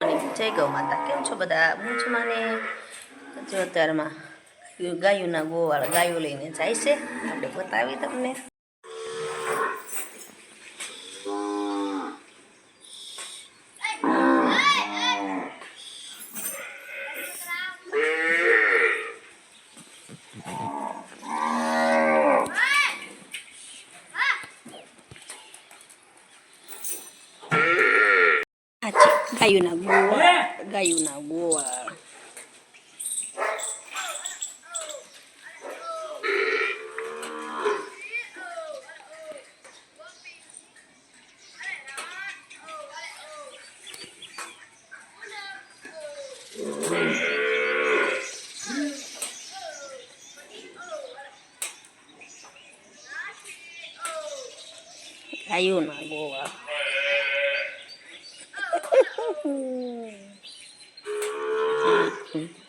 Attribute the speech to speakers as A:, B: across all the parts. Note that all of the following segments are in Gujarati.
A: જય ગૌ માતા કેમ છો બધા હું છું માને જો અત્યારમાં ગાયોના ગોવાળા ગાયો લઈને જાય છે આપણે બતાવી તમને આ છે ગાયોના ગોવાળ ગાયોના ગોવાળ ગાયોના ગોવાળ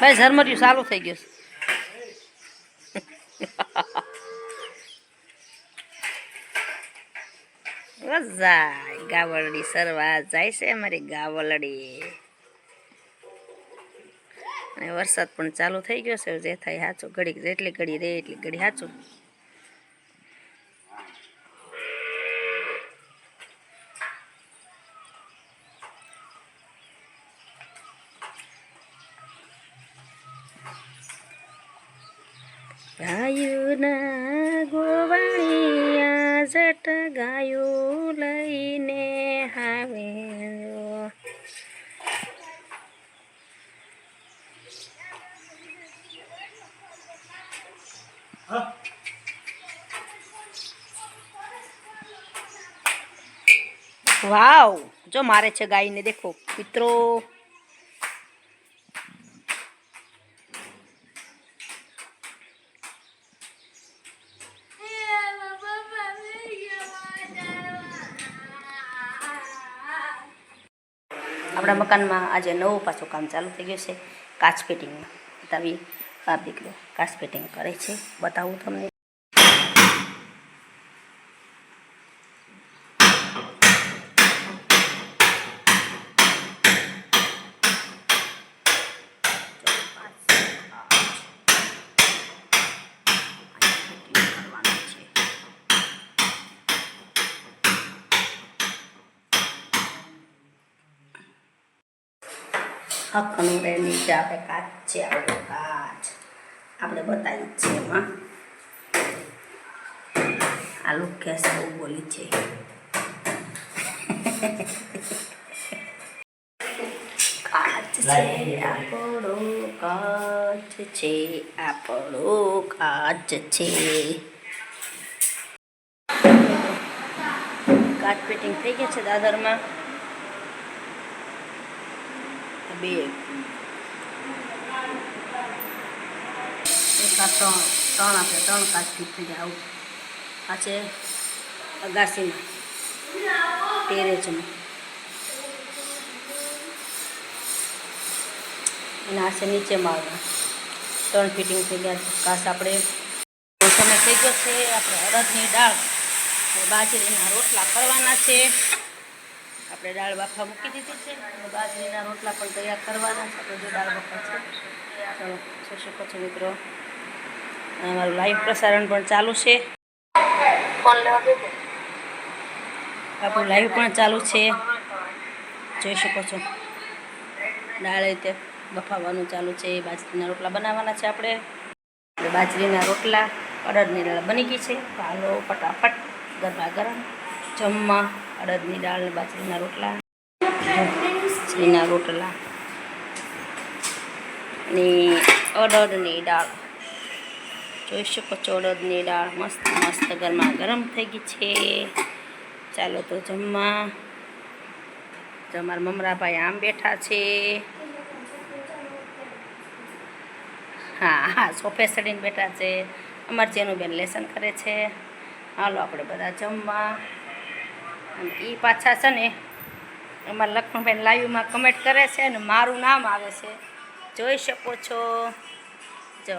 A: ભાઈ ઝરમરિયું ચાલુ થઈ ગયું જાય ગાવલડી સરવા જાય છે અમારી ગાવલડી અને વરસાદ પણ ચાલુ થઈ ગયો છે, જે થાય સાચું ઘડીક જેટલી ઘડી રે એટલી ઘડી સાચું ગાયુના ગોવાળિયા જટ ગાયું લઈને આવે વાવ જો મારે છે ગાયને દેખો મિત્રો આપણા મકાનમાં આજે નવું પાછું કામ ચાલુ થઈ ગયું છે. કાચ ફિટિંગમાં બતાવી બાપ દીકરો કાચ ફિટિંગ કરે છે. બતાવું તમને. હકનું રે નીચે આપણે કાચ છે આપણો કાચ. આપણે બતાવી છે એમાં. આ ગેસ બહુ બોલી છે. કાચ છે આપણો કાચ છે આપણો કાચ છે. કાચ ફિટિંગ થઈ ગયા છે દાદરમાં? બે. ત્રણ ત્રણ આપણે ત્રણ કાચ ફિટ થઈ જાય આવું. આ છે અગાસીમાં ટેરેજમાં અને આ છે નીચે માળમાં. ત્રણ ફિટિંગ થઈ ગયા કાચ આપણે સમય થઈ ગયો છે, આપણે અડદની દાળ. બાજરીના રોટલા કરવાના છે. આપણે દાળ બાફા મૂકી દીધી છે. અને બાજરીના રોટલા પણ તૈયાર કરવાના છે. આપણે જો દાળ બાફા છે ચાલો જોઈ શકો છો મિત્રો? અમારું લાઈવ પ્રસારણ પણ ચાલુ છે. આપણું લાઈવ પણ ચાલુ છે. જોઈ શકો છો. દાળ રીતે બફાવવાનું ચાલુ છે. બાજરીના રોટલા બનાવવાના છે આપણે. બાજરીના રોટલા અડદની દાળ બની ગઈ છે. હાલો ફટાફટ ગરમા ગરમ જમવા. અડદની દાળ ને બાજરીના રોટલા બાજરીના રોટલા ને અડદની દાળ. જોઈ શકો છો અડદની દાળ મસ્ત મસ્ત ગરમા ગરમ થઈ ગઈ છે. ચાલો તો જમવા. તમારા મમરાભાઈ આમ બેઠા છે. હા હા, સોફે સડીને બેઠા છે. અમારે જેનુબેન લેસન કરે છે. હાલો, આપણે બધા જમવા. એ પાછા છે ને અમારા લક્ષ્મણભાઈ લાઈવમાં કમેન્ટ કરે છે અને મારું નામ આવે છે. જોઈ શકો છો. જો.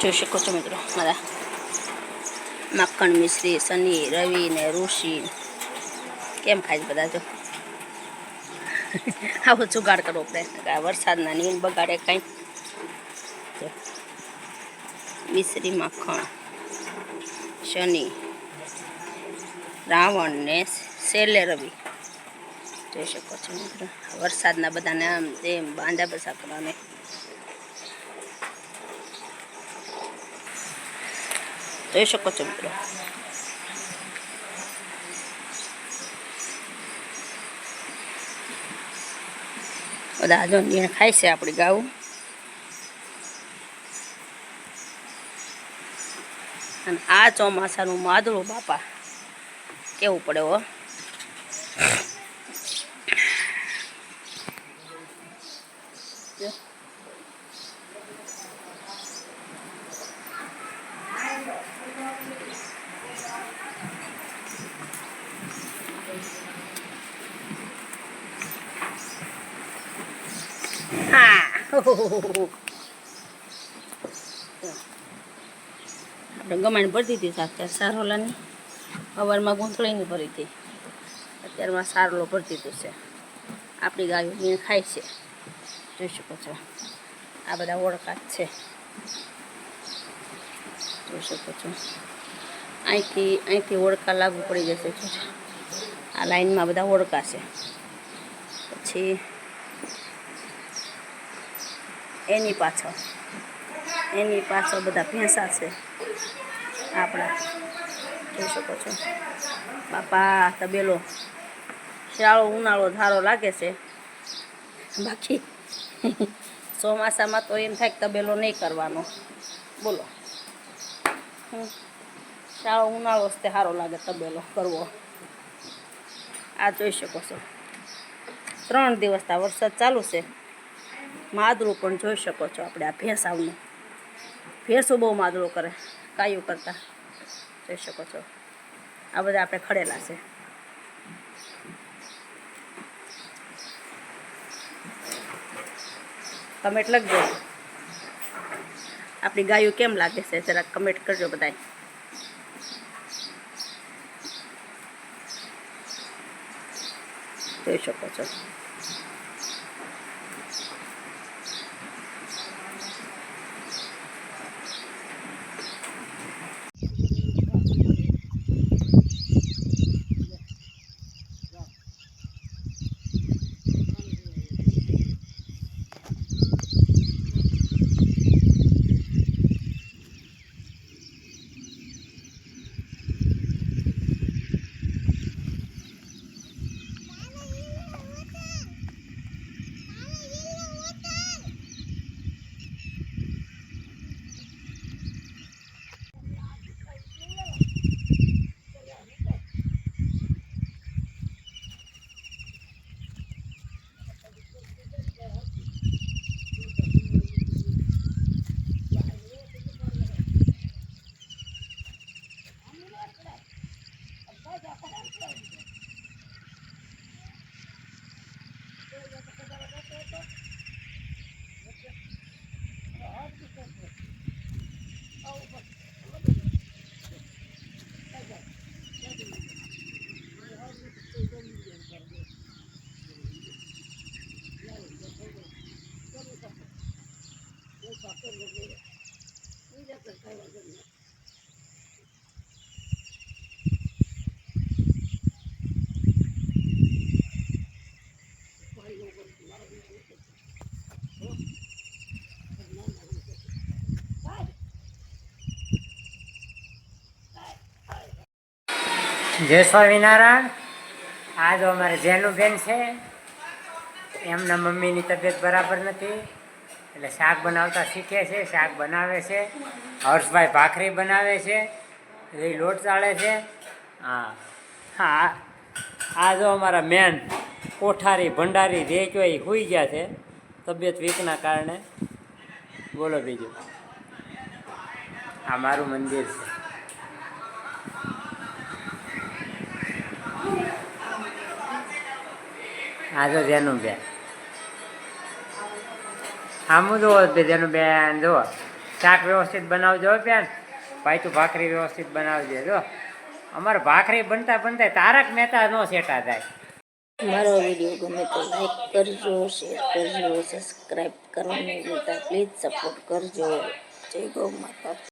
A: જોઈ શકો છો મિત્રો મારા માખણ મિશ્રી, શનિ, રવિ ને ઋષિ. કેમ ખાય છે બધા જો? આવો જુગાડ કરવો પડે. વરસાદના નીંદ બગાડે કાંઈ. મિશ્રી માખણ. શનિ, રાવણ ને શેલે રવિ. જોઈ શકો છો મિત્રો વરસાદના બધાને આમ તેમ બાંધા બસા કરવાને. જોઈ શકો છો મિત્રો. બધા જો નીણ ખાય છે આપણી ગાઉ. અને આ ચોમાસાનું માદળું બાપા કેવું પડે હો જો. હા આપણે ગમાણ ભરી દીધી સાક્ષાત સારોલાની. સવારમાં ગૂંથળીની ભરી હતી. અત્યારમાં સારોલો ભરી હતું છે. આપણી ગાયો મીણ ખાય છે. જોઈ શકો છો. આ બધા ઓળખાત છે. જોઈ શકો છો. અહીંથી અહીંથી ઓળખા લાગુ પડી જશે. આ લાઈનમાં બધા ઓળખા છે. પછી એની પાછળ એની પાછળ બધા ભેંસા છે. આપણા જોઈ શકો છો. બાપા તબેલો શિયાળો ઉનાળો ધારો લાગે છે. બાકી ચોમાસામાં તો એમ થાય કે તબેલો નહીં કરવાનો. બોલો. શિયાળો ઉનાળો તે સારો લાગે તબેલો કરવો. આ જોઈ શકો છો. ત્રણ દિવસ આ વરસાદ ચાલુ છે. માદરું પણ જોઈ શકો છો આપણે આ ભેંસ આવનું. ભેંસો બહુ માદરું કરે. કાયું કરતા. જોઈ શકો છો. આ બધા આપણે ખડેલા છે. કમેન્ટ લખજો. આપણી ગાયો કેમ લાગે છે? જરાક કમેન્ટ કરજો બધાય. જોઈ શકો છો. Gracias.
B: જય સ્વામિનારાયણ. આ જો અમારે જેનુબેન છે. એમના મમ્મીની તબિયત બરાબર નથી. એટલે શાક બનાવતા શીખે છે, શાક બનાવે છે. હર્ષભાઈ ભાખરી બનાવે છે. એ લોટ ચાળે છે. હા. હા. આ જો અમારા મેન કોઠારી ભંડારી જે કયો એ સુઈ ગયા છે, તબિયત વીકના કારણે. બોલો બીજું. આ મારું મંદિર છે. આ તો જેનું બેન. આમું જુઓ જેનું બેન, જુઓ. શાક વ્યવસ્થિત બનાવજો બેન. ભાઈ તું ભાખરી વ્યવસ્થિત બનાવજે જો અમારે ભાખરી બનતા બનતા તારક મહેતા નો સેટા થાય.
A: મારો વીડિયો ગમે તો લાઈક કરજો શેર કરજો સબસ્ક્રાઈબ કરવાનું નહીં પ્લીઝ સપોર્ટ કરજો. જય ગૌ માતા.